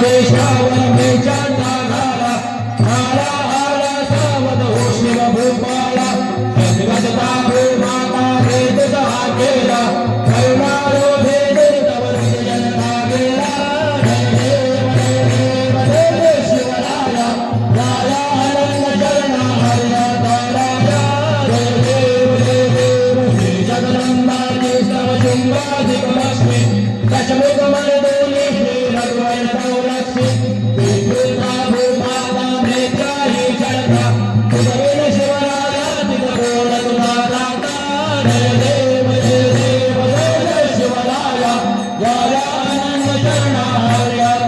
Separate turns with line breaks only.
Radhe Sham, Radhe Sham, शरणार्या